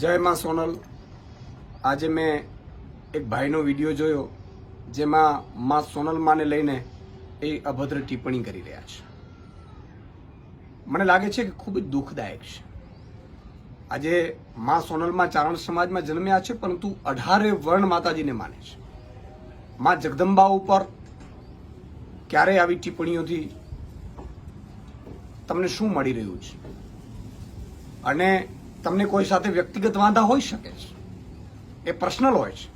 જય માં સોનલ. આજે મેં એક ભાઈનો વીડિયો જોયો, જેમાં માં સોનલ માને લઈને એ અભદ્ર ટિપ્પણી કરી રહ્યા છે. મને લાગે છે કે ખૂબ જ દુઃખદાયક છે. આજે માં સોનલમાં ચારણ સમાજમાં જન્મ્યા છે, પરંતુ અઢારે વર્ણ માતાજીને માને છે. માં જગદંબા ઉપર ક્યારે આવી ટિપ્પણીઓથી તમને શું મળી રહ્યું છે? અને તમને કોઈ સાથે વ્યક્તિગત વાંધા હોઈ શકે છે. એ પર્સનલ હોય છે.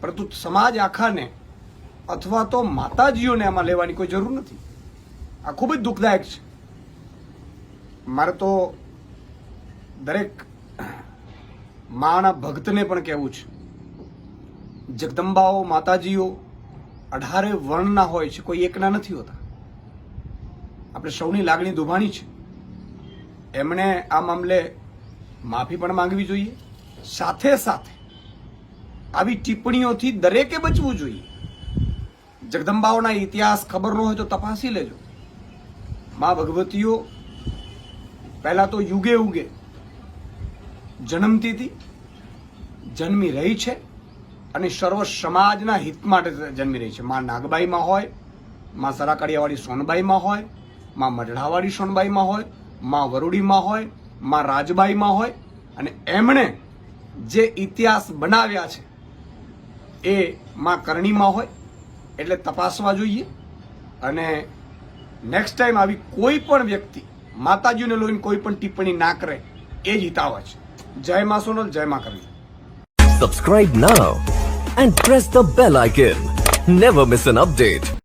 પરંતુ સમાજ આખાને અથવા તો માતાજીઓને આમાં લેવાની કોઈ જરૂર નથી. આ ખૂબ જ દુઃખદાયક છે. મારે તો દરેક માના ભક્તને પણ કહેવું છે. જગદંબાઓ, માતાજીઓ, અઢારે વર્ણના હોય છે, કોઈ એકના નથી હોતા. આપણે સૌની લાગણી દુભાણી છે. એમણે આ મામલે માફી પણ માંગવી જોઈએ. સાથે સાથે આવી ટિપ્પણીઓથી દરેકે બચવું જોઈએ. જગદંબાઓના ઇતિહાસ ખબર ન હોય તો તપાસી લેજો. મા ભગવતીઓ પહેલા તો યુગે ઉગે જન્મતી હતી જન્મી રહી છે અને સર્વ સમાજના હિત માટે જન્મી રહી છે. મા નાગબાઈમાં હોય, માં સરાકડિયાવાળી સોનબાઈમાં હોય, માં મઢડાવાળી સોનબાઈમાં હોય, મા વરુડીમાં હોય માં રાજબાઈમાં હોય અને એમણે જે ઇતિહાસ બનાવ્યા છે, એ માં કરણીમાં હોય, એટલે તપાસવા જોઈએ. અને નેક્સ્ટ ટાઈમ આવી કોઈ પણ વ્યક્તિ, માતાજીને લઈને કોઈ પણ ટિપ્પણી ના કરે, એ જ હિતાવ છે જય માં સોનલ, જય માં Karni. Subscribe now and press the bell icon never miss an update.